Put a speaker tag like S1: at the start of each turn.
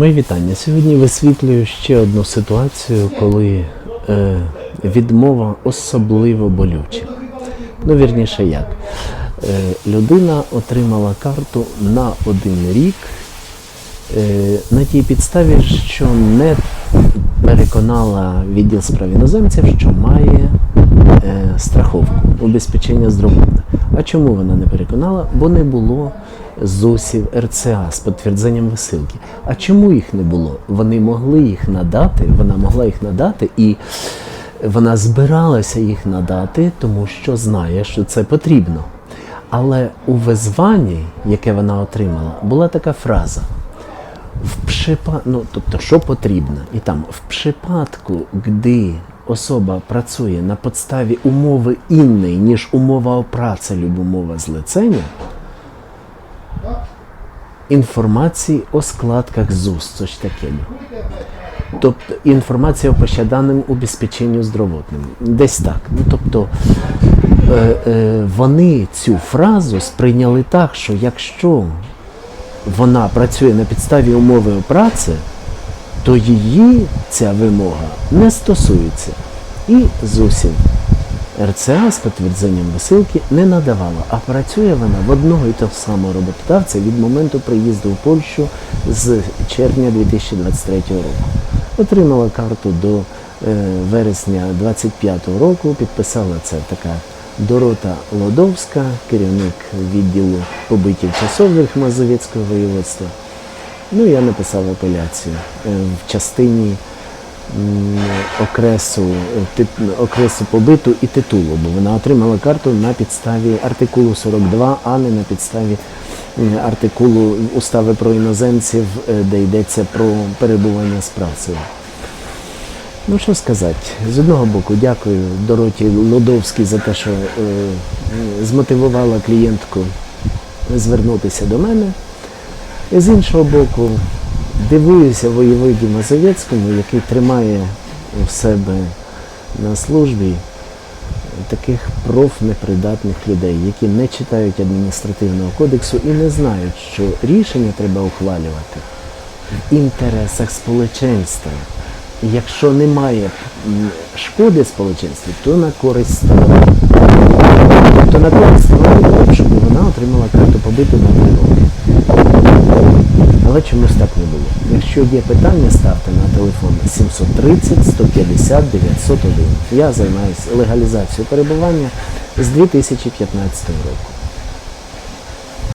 S1: Мої вітання. Сьогодні висвітлюю ще одну ситуацію, коли е, відмова особливо болюча. Ну, вірніше як. Е, людина отримала карту на один рік е, на тій підставі, що не переконала відділ справ іноземців, що має е, страховку, убезпечення здоров'я. А чому вона не переконала? Бо не було ЗОСів РЦА з підтвердженням висилки. А чому їх не було? Вони могли їх надати, вона могла їх надати і вона збиралася їх надати, тому що знає, що це потрібно. Але у визванні, яке вона отримала, була така фраза. В przypa... ну, тобто, що потрібно? І там в przypadku, gdy особа працює на підставі умови інної, ніж умова праці або умова злицення, інформації о складках ЗУС, щось таке. Тобто інформація о пощаданому убезпеченню здоровотним. Десь так. Ну, тобто е, е, вони цю фразу сприйняли так, що якщо вона працює на підставі умови праці, то її ця вимога не стосується. І зовсім РЦА з підтвердженням висилки не надавала, а працює вона в одного і того самого роботодавця від моменту приїзду в Польщу з червня 2023 року. Отримала карту до е, вересня 25 року, підписала це така Дорота Лодовська, керівник відділу побитів часових Мазовецького воєводства. Ну, я написав апеляцію е, в частині окресу, е, окресу побиту і титулу, бо вона отримала карту на підставі артикулу 42, а не на підставі артикулу устави про іноземців, е, де йдеться про перебування з працею. Ну що сказати, з одного боку, дякую Дороті Лодовській за те, що е, е, змотивувала клієнтку звернутися до мене. І з іншого боку, дивуюся воєводі Мазовецькому, який тримає в себе на службі таких профнепридатних людей, які не читають адміністративного кодексу і не знають, що рішення треба ухвалювати в інтересах сполеченства. Якщо немає шкоди сполеченству, то на користь сторони. Тобто на користь сторони, щоб вона отримала карту побиту на три роки. Але чомусь так не було. Якщо є питання, ставте на телефон 730 150 901. Я займаюся легалізацією перебування з 2015 року.